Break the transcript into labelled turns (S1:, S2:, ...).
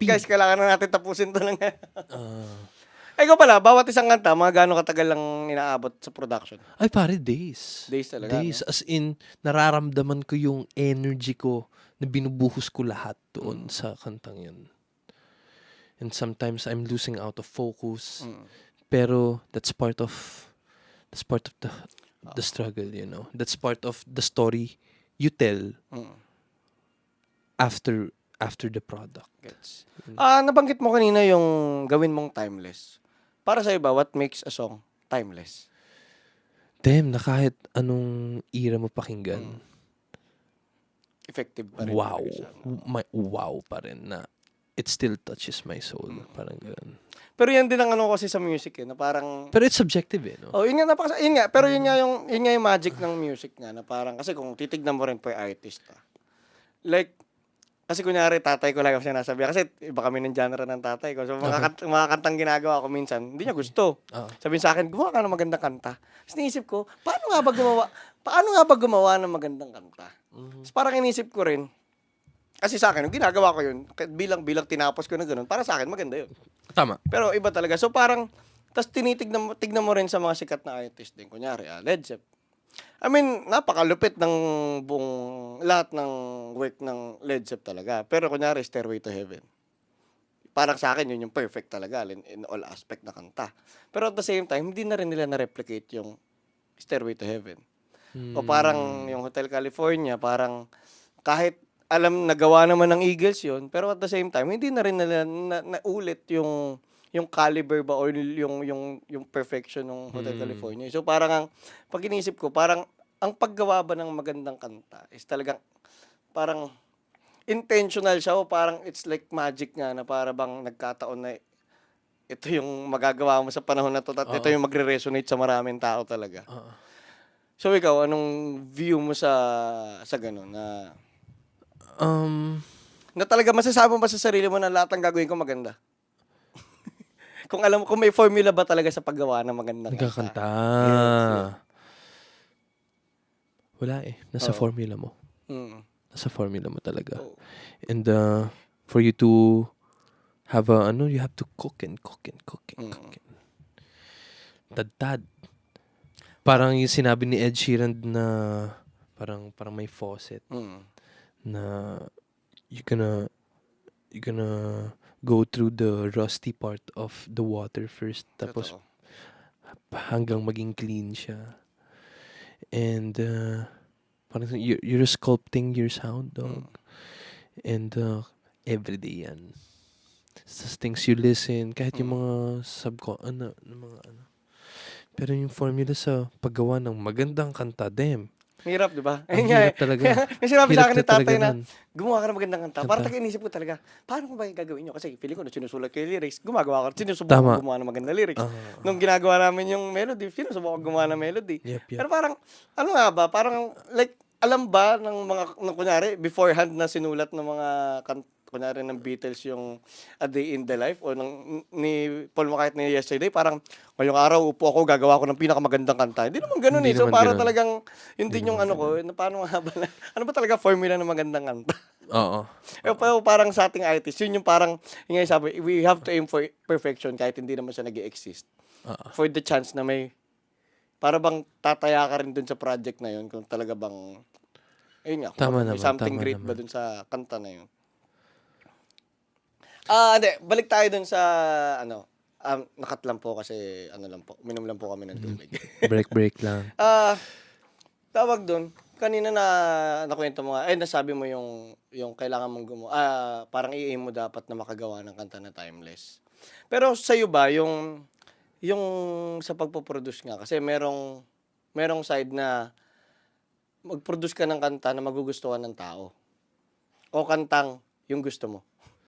S1: Guys, kailangan na natin tapusin to lang.
S2: Ah.
S1: Ay, ikaw pala, bawat isang kanta, mga gaano katagal lang inaabot sa production?
S2: ay, pare, days.
S1: Days talaga,
S2: Days. As in, nararamdaman ko yung energy ko na binubuhos ko lahat doon sa kantang yun. And sometimes I'm losing out of focus.
S1: Mm.
S2: Pero that's part of that's part of the the struggle, you know. That's part of the story you tell
S1: Mm.
S2: after after the product.
S1: Gets. Ah, nabanggit mo kanina yung gawin mong timeless. Para sa iba, what makes a song timeless?
S2: Damn, na kahit anong era mo pakinggan.
S1: Effective pa rin.
S2: Wow.
S1: talaga siya.
S2: My, wow pa rin na it still touches my soul. Parang ganun.
S1: Pero yan din ang ano kasi sa music eh, na parang
S2: Pero it's subjective eh, no?
S1: Oh, yun nga napaka yun nga, pero yun nga yung yun nga yung magic ng music nga na parang kasi kung titignan mo rin po yung artist ah. Like kasi kunyari tatay ko lagi ako sinasabi kasi iba kami ng genre ng tatay ko. So mga, kat- mga kantang ginagawa ko minsan, hindi niya gusto.
S2: Ah.
S1: Sabihin sa akin, gumawa ka ng magandang kanta. Tapos naisip ko, paano nga ba gumawa? Paano nga ba gumawa ng magandang kanta? Tapos parang inisip ko rin, kasi sa akin, yung ginagawa ko yun, kahit bilang bilang tinapos ko na ganun, para sa akin maganda yun.
S2: Tama.
S1: Pero iba talaga. So parang, tas tinitignan mo, tignan mo rin sa mga sikat na artist din. Kunyari, ah, Led Zepp. I mean, napakalupit ng buong, lahat ng work ng Led Zepp talaga. Pero kunyari, Stairway to Heaven. Parang sa akin, yun yung perfect talaga in, in all aspect na kanta. Pero at the same time, hindi na rin nila na-replicate yung Stairway to Heaven. O parang yung Hotel California, parang kahit alam nagawa naman ng Eagles yun, pero at the same time, hindi na rin nila na, naulit yung yung caliber ba or yung yung yung perfection ng Hotel California. So parang ang pag inisip ko, parang ang paggawa ba ng magandang kanta is talagang parang intentional siya o parang it's like magic nga na para bang nagkataon na ito yung magagawa mo sa panahon na to at ito yung magre-resonate sa maraming tao talaga.
S2: Oo.
S1: So ikaw, anong view mo sa sa ganun na
S2: Um,
S1: na talaga masasabi mo ba sa sarili mo na lahat ng gagawin ko maganda? kung alam mo kung may formula ba talaga sa paggawa ng magandang
S2: nagkakanta.
S1: Yes,
S2: Wala eh. Nasa
S1: Oo.
S2: formula mo.
S1: Mm.
S2: Nasa formula mo talaga.
S1: Oo.
S2: And uh, for you to have a, ano, you have to cook and cook and cook and
S1: Mm.
S2: cook. And... Tad-tad. Parang yung sinabi ni Ed Sheeran na parang parang may faucet
S1: Mm.
S2: na you gonna you gonna go through the rusty part of the water first tapos
S1: Totoo.
S2: hanggang maging clean siya. And uh, parang you're, you're sculpting your sound, dog. And uh, everyday yan. Sa things you listen, kahit yung mga subco, ano, mga ano. Pero yung formula sa paggawa ng magandang kanta, damn.
S1: Hirap, di ba?
S2: Ang
S1: Ayun nga
S2: hirap
S1: eh.
S2: talaga.
S1: May sinabi sa
S2: Hirap
S1: akin ni
S2: na talaga
S1: tatay na,
S2: nun.
S1: gumawa ka ng magandang kanta.
S2: Kanta.
S1: Para tayo inisip ko talaga, paano ko ba yung gagawin nyo? Kasi feeling ko na sinusulat ko yung lyrics. Gumagawa ko, sinusubukan
S2: Tama.
S1: ko gumawa ng magandang lyrics.
S2: Ah.
S1: Nung ginagawa namin yung melody, sinusubukan ko gumawa ng melody.
S2: Yep, yep.
S1: Pero parang, ano nga ba? Parang, like, alam ba ng mga, ng, kunyari, beforehand na sinulat ng mga, kan, kunyari ng Beatles yung A Day in the Life o ng, ni Paul McCartney yesterday, parang, ngayong araw, upo ako, gagawa ko ng pinakamagandang kanta. Hindi naman
S2: Hindi
S1: eh. So,
S2: naman
S1: para
S2: ganun.
S1: talagang, yun din yung ano ko, na paano nga ba, na- ano ba talaga formula ng magandang kanta?
S2: Oo.
S1: Eh, pero parang sa ating artist, yun yung parang, yung nga sabi, we have to aim for perfection kahit hindi naman siya nag exist
S2: Oo.
S1: For the chance na may, para bang tataya ka rin dun sa project na yun, kung talaga bang, ayun nga, kung
S2: Tama
S1: may
S2: naman,
S1: something
S2: tama
S1: great ba
S2: naman.
S1: dun sa kanta na yun. Ah, hindi, balik tayo dun sa, ano, um, nakat lang po kasi, ano lang po, minom lang po kami ng tubig.
S2: Break, break lang.
S1: Ah, tawag doon, kanina na nakwento mo nga, eh nasabi mo yung yung kailangan mong gumawa, ah, parang i-aim mo dapat na makagawa ng kanta na timeless. Pero sa iyo ba yung yung sa pagpo-produce nga kasi merong merong side na mag-produce ka ng kanta na magugustuhan ng tao. O kantang yung gusto mo.